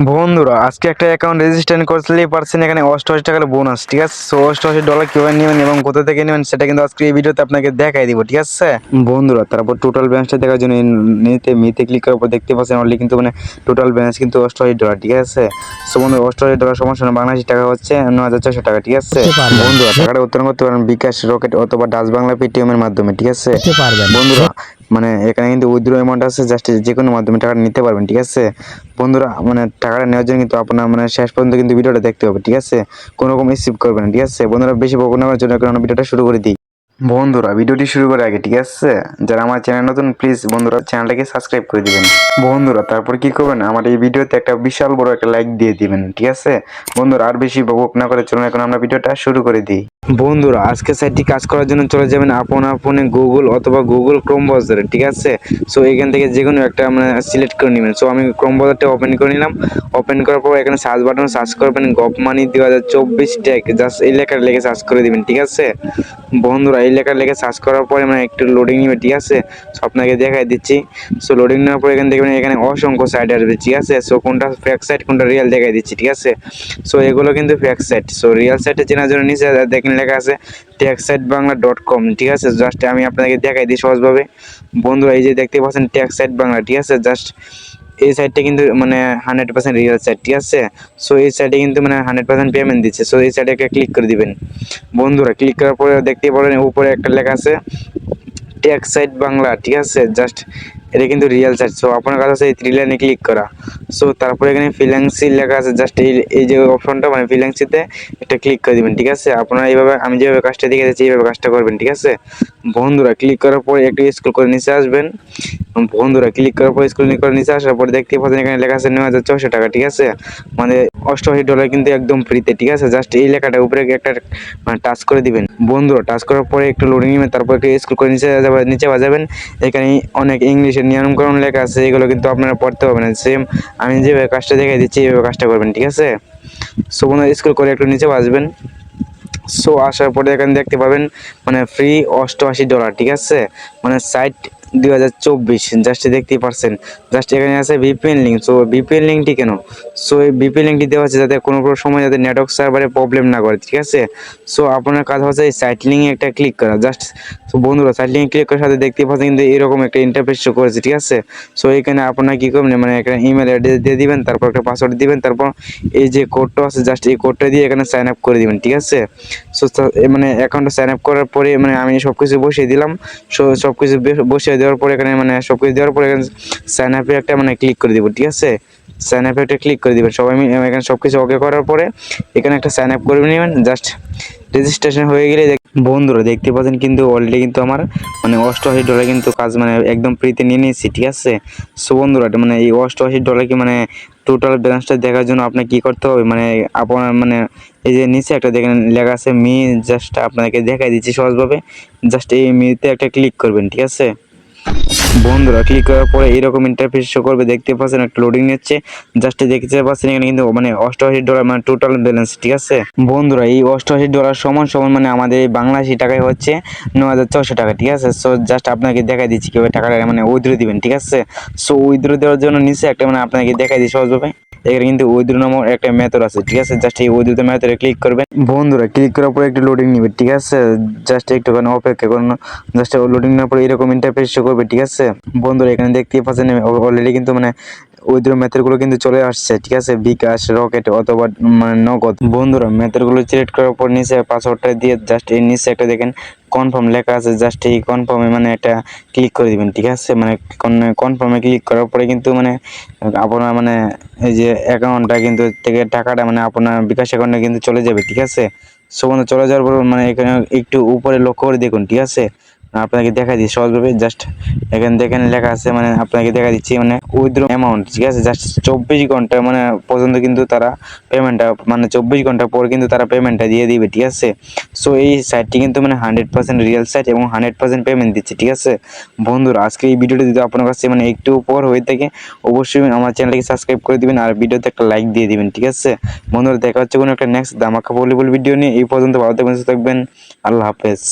বন্ধুরা আজকে একটা অ্যাকাউন্ট রেজিস্ট্রেশন করলেই পারছেন এখানে অষ্টআশি টাকার বোনাস ঠিক আছে? সো অষ্টআশি ডলার কীভাবে নেবেন এবং কোথা থেকে নেবেন সেটা কিন্তু আজকে এই ভিডিওতে আপনাকে দেখাই দিব ঠিক আছে? বন্ধুরা তারপর টোটাল ব্যালেন্সটা দেখার জন্য নিতে মিতে ক্লিক করার পর দেখতে পাচ্ছেন অলরেডি কিন্তু মানে টোটাল ব্যালেন্স কিন্তু অষ্টআশি ডলার ঠিক আছে? সো বন্ধু অষ্টআশি ডলার সমস্যা না বাংলাদেশি টাকা হচ্ছে ন হাজার ছশো টাকা ঠিক আছে? বন্ধুরা টাকাটা উত্তোলন করতে পারেন বিকাশ রকেট অথবা ডাচ বাংলা পেটিএম এর মাধ্যমে ঠিক আছে? বন্ধুরা মানে এখানে কিন্তু উইথড্র অ্যামাউন্ট আছে জাস্ট যে কোনো মাধ্যমে টাকাটা নিতে পারবেন, ঠিক আছে? বন্ধুরা মানে টাকাটা নেওয়ার জন্য কিন্তু আপনার মানে শেষ পর্যন্ত কিন্তু ভিডিওটা দেখতে হবে, ঠিক আছে? কোনো রকম রিসিভ করবেন ঠিক আছে? বন্ধুরা, বেশি বকু নেওয়ার জন্য এখন ভিডিওটা শুরু করে দিই। বন্ধুরা, ভিডিওটি শুরু করার আগে, ঠিক আছে? যারা আমার চ্যানেল নতুন প্লিজ বন্ধুরা চ্যানেলটাকে সাবস্ক্রাইব করে দিবেন। বন্ধুরা, তারপর কি করবেন? আমার এই ভিডিওতে একটা বিশাল বড় একটা লাইক দিয়ে দিবেন, ঠিক আছে? বন্ধুরা, আর বেশি বক না করে চলুন, এখন আমরা ভিডিওটা শুরু করে দিই। বন্ধুরা, আজকে সাইটটি কাজ করার জন্য চলে যাবেন আপনার ফোনে গুগল অথবা গুগল ক্রোম ব্রাউজারে ঠিক আছে? সো এখান থেকে যে কোনো একটা মানে সিলেক্ট করে নেবেন। সো আমি ক্রোম ব্রাউজারটা ওপেন করে নিলাম। ওপেন করার পর এখানে সার্চ বাটন সার্চ করবেন গপ মানি দুই হাজার চব্বিশ ট্যাগ জাস্ট এই লেখার লেগে সার্চ করে দিবেন, ঠিক আছে? বন্ধুরা, এই লেখার লেগে সার্চ করার পরে মানে একটু লোডিং নেবে, ঠিক আছে? সো আপনাকে দেখাই দিচ্ছি। সো লোডিং নেওয়ার পর এখানে দেখবেন এখানে অসংখ্য সাইট আসবে, ঠিক আছে? সো কোনটা ফেক সাইট কোনটা রিয়েল দেখাই দিচ্ছি, ঠিক আছে? সো এগুলো কিন্তু ফেক সাইট সো রিয়েল সাইটে চেনার জন্য নিচে দেখেন লেখা আছে tax site Bangla dot com ঠিক আছে? জাস্ট আমি আপনাকে দেখাই দিই সহজভাবে। বন্ধুরা, এই যে দেখতে পাচ্ছেন ট্যাক্স সাইট বাংলা ঠিক আছে? জাস্ট এই সাইডটা কিন্তু মানে হান্ড্রেড পার্সেন্ট রিয়েল সাইট ঠিক আছে? সো এই সাইডে কিন্তু মানে হান্ড্রেড পার্সেন্ট পেমেন্ট দিচ্ছে। সো এই সাইডে একটা ক্লিক করে দিবেন। বন্ধুরা ক্লিক করার পরে দেখতে পারেন, উপরে একটা লেখা আছে ট্যাক্স সাইট বাংলা, ঠিক আছে? জাস্ট এটা কিন্তু রিয়েল সাইট সো আপনার কাছে এই থ্রি লাইনে ক্লিক করা। সো তারপরে এখানে ফিলান্সি লেখা আছে। জাস্ট এই এই যে অপশনটা মানে ফিলান্সিতে এটা ক্লিক করে দিবেন, ঠিক আছে? আপনারা এইভাবে, আমি যেভাবে কাজটা দেখে যাচ্ছি এইভাবে কাজটা করবেন, ঠিক আছে? বন্ধুরা ক্লিক করার পরে একটু স্ক্রল করে নিচে আসবেন। বন্ধুরা ক্লিক করার পর স্ক্রল করে নিচে আসার পরে দেখতে পাচ্ছেন এখানে লেখা আছে নয় হাজার ছশো টাকা, ঠিক আছে? মানে অষ্টআশি ডলার কিন্তু একদম ফ্রিতে ঠিক আছে? জাস্ট এই লেখাটা উপরে একটা মানে টাচ করে দিবেন। বন্ধুরা টাচ করার পরে একটু লোডিং নেবেন, তারপর একটু স্ক্রল করে নিচে নিচে বাজাবেন। এখানে অনেক ইংলিশের নিয়মকরণ লেখা আছে, এগুলো কিন্তু আপনারা পড়তে পারবেন সেম আমি যেভাবে কাজটা দেখাই দিচ্ছি এইভাবে কাজটা করবেন, ঠিক আছে? সো বন্ধুরা স্কুল করে একটু নিচে বাজবেন। সো আসার পরে এখানে দেখতে পাবেন মানে ফ্রি অষ্টআশি ডলার ঠিক আছে? মানে সাইট দুই হাজার চব্বিশ। জাস্ট দেখতেই পারছেন। জাস্ট এখানে আছে ভিপিএন লিঙ্ক সো ভিপিএন লিঙ্কটি কেন? সো এই ভিপিএন লিঙ্কটি দেওয়া হচ্ছে যাতে কোনো কোনো সময় যাতে নেটওয়ার্ক সার্ভারে প্রবলেম না করে, ঠিক আছে? সো আপনার কাজ হচ্ছে এই সাইট লিঙ্কে একটা ক্লিক করা। জাস্ট তো বন্ধুরা সাইট লিঙ্কে ক্লিক করার সাথে দেখতেই পাচ্ছেন কিন্তু এরকম একটা ইন্টারফেস করেছে, ঠিক আছে? সো এখানে আপনার কী করবেন? মানে এখানে ইমেল অ্যাড্রেস দিয়ে দিবেন, তারপর একটা পাসওয়ার্ড দিবেন, তারপর এই যে কোডটা আছে জাস্ট এই কোডটা দিয়ে এখানে সাইন আপ করে দিবেন, ঠিক আছে? সো মানে অ্যাকাউন্টে সাইন আপ করার পরে মানে আমি সব কিছু বসিয়ে দিলাম। সো সব কিছু বসিয়ে দেওয়ার পরে এখানে মানে সব কিছু দেওয়ার পরে এখানে সাইন আপে একটা মানে ক্লিক করে দিব, ঠিক আছে? সাইন আপে একটা ক্লিক করে দিবেন। সবাই এখানে সব কিছু ওকে করার পরে এখানে একটা সাইন আপ করে নেবেন। জাস্ট রেজিস্ট্রেশন হয়ে গেলে বন্ধুরা, দেখতে পাচ্ছেন কিন্তু অলরেডি কিন্তু আমার মানে অষ্টআশি ডলার কিন্তু কাজ মানে একদম ফ্রিতে নিয়ে নিয়েছি, ঠিক আছে? সো বন্ধুরা মানে এই অষ্টআশি ডলার কি মানে টোটাল ব্যালেন্সটা দেখার জন্য আপনাকে কি করতে হবে? মানে আপনার মানে এই যে নিচে একটা দেখেন লেখা আছে মি জাস্ট আপনাকে দেখাই দিচ্ছি সহজভাবে। জাস্ট এই মিতে একটা ক্লিক করবেন, ঠিক আছে? বন্ধুরা ক্লিক করার পরে এরকম ইন্টারফেস শো করবে, দেখতে পাচ্ছেন একটা লোডিং নিচ্ছে। জাস্ট দেখতে পাচ্ছেন এখানে কিন্তু মানে অষ্টআশি ডলার মানে টোটাল ব্যালেন্স ঠিক আছে? বন্ধুরা, এই অষ্টআশি ডলার সমান সমান মানে আমাদের এই বাংলাদেশি টাকায় হচ্ছে ন হাজার ছশো টাকা, ঠিক আছে? সো জাস্ট আপনাকে দেখাই দিচ্ছি কীভাবে টাকাটা মানে উইথড্র দিবেন, ঠিক আছে? সো উইথড্র দেওয়ার জন্য নিচে একটা মানে আপনাকে দেখাই দিই সহজভাবে। এখানে কিন্তু উইথড্র নামক একটা মেথড আছে, ঠিক আছে? জাস্ট এই উইথড্র মেথডে ক্লিক করবেন। বন্ধুরা ক্লিক করার পরে একটু লোডিং নিবে, ঠিক আছে? জাস্ট একটুখানি অপেক্ষা করুন জাস্ট লোডিং নেওয়ার পরে এরকম ইন্টারফেস করবে, ঠিক আছে? বন্ধুরা, এখানে দেখতেই পাচ্ছেন অলরেডি কিন্তু মানে উইথড্র মেথডগুলো কিন্তু চলে আসছে, ঠিক আছে? বিকাশ, রকেট অথবা মানে নগদ। বন্ধুরা মেথডগুলো সিলেক্ট করার পর নিচে পাসওয়ার্ডটা দিয়ে জাস্ট এই নিচে একটা দেখেন কনফার্ম লেখা আছে জাস্ট এই কনফার্মে মানে এটা ক্লিক করে দিবেন, ঠিক আছে? মানে কনফার্মে ক্লিক করার পরে কিন্তু মানে আপনার মানে এই যে অ্যাকাউন্টটা কিন্তু থেকে টাকাটা মানে আপনার বিকাশ অ্যাকাউন্টে কিন্তু চলে যাবে, ঠিক আছে? সো বন্ধু, চলে যাওয়ার পর মানে এখানে একটু উপরে লক্ষ্য করে দেখুন, ঠিক আছে? আপনাকে দেখা দিই সহজভাবে জাস্ট এখানে দেখেন লেখা আছে মানে আপনাকে দেখা দিচ্ছি মানে উইথড্র অ্যামাউন্ট ঠিক আছে? জাস্ট চব্বিশ ঘণ্টা মানে পর্যন্ত কিন্তু তারা পেমেন্টটা মানে চব্বিশ ঘণ্টা পর কিন্তু তারা পেমেন্টটা দিয়ে দিবে, ঠিক আছে? সো এই সাইটটি কিন্তু মানে হান্ড্রেড পার্সেন্ট রিয়েল সাইট এবং হান্ড্রেড পার্সেন্ট পেমেন্ট দিচ্ছে, ঠিক আছে? বন্ধুরা, আজকে এই ভিডিওটি যদি আপনার কাছে মানে একটু পর হয়ে থাকে, অবশ্যই আমার চ্যানেলটিকে সাবস্ক্রাইব করে দিবেন আর ভিডিওতে একটা লাইক দিয়ে দিবেন, ঠিক আছে? বন্ধুরা, দেখা হচ্ছে কোনো একটা নেক্সট দামাকা ভলিবল ভিডিও নিয়ে। এই পর্যন্ত ভালো থাকবেন থাকবেন। আল্লাহ হাফেজ।